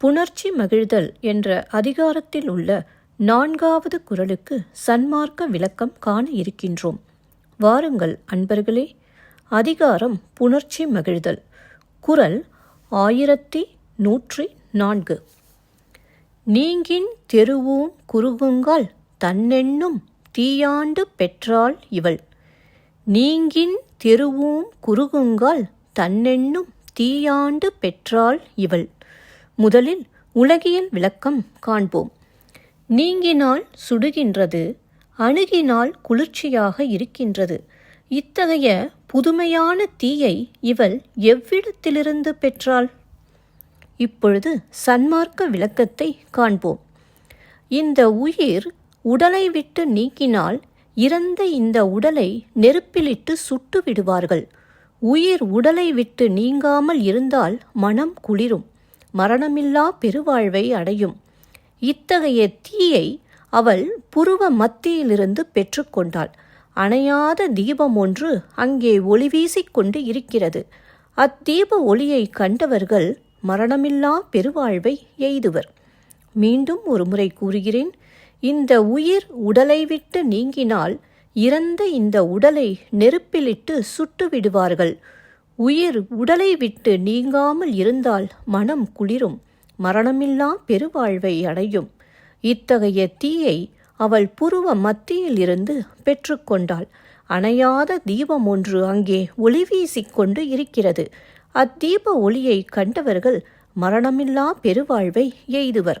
புணர்ச்சி மகிழ்தல் என்ற அதிகாரத்தில் உள்ள நான்காவது குரலுக்கு சன்மார்க்க விளக்கம் காண இருக்கின்றோம். வாருங்கள் அன்பர்களே அதிகாரம் புணர்ச்சி மகிழ்தல். குரல் ஆயிரத்தி நூற்றி நான்கு. நீங்கின் தெருவும் குறுகுங்கால் தன்னென்னும் தீயாண்டு பெற்றாள் இவள். நீங்கின் தெருவும் குறுகுங்கால் தன்னென்னும் தீயாண்டு பெற்றாள் இவள். முதலில் உலகியல் விளக்கம் காண்போம். நீங்கினால் சுடுகின்றது அணுகினால் குளிர்ச்சியாக இருக்கின்றது. இத்தகைய புதுமையான தீயை இவள் எவ்விடத்திலிருந்து பெற்றாள்? இப்பொழுது சன்மார்க்க விளக்கத்தை காண்போம். இந்த உயிர் உடலை விட்டு நீக்கினால் இறந்த இந்த உடலை நெருப்பிலிட்டு சுட்டு விடுவார்கள் உயிர் உடலை விட்டு நீங்காமல் இருந்தால் மனம் குளிரும். மரணமில்லா பெருவாழ்வை அடையும். இத்தகைய தீயை அவள் புருவ மத்தியிலிருந்து பெற்றுக்கொண்டாள் அணையாத தீபம் ஒன்று அங்கே ஒளி வீசிக்கொண்டு இருக்கிறது. அத்தீப ஒளியை கண்டவர்கள் மரணமில்லா பெருவாழ்வை எய்துவர். மீண்டும் ஒரு முறை கூறுகிறேன் இந்த உயிர் உடலை விட்டு நீங்கினால் இறந்த இந்த உடலை நெருப்பிலிட்டு சுட்டு விடுவார்கள் உயிர் உடலை விட்டு நீங்காமல் இருந்தால் மனம் குளிரும் மரணமில்லா பெருவாழ்வை அடையும். இத்தகைய தீயை அவள் புருவ மத்தியில் இருந்து பெற்றுக்கொண்டாள் அணையாத தீபம் ஒன்று அங்கே ஒளி வீசிக்கொண்டு இருக்கிறது. அத்தீப ஒளியை கண்டவர்கள் மரணமில்லா பெருவாழ்வை எய்துவர்.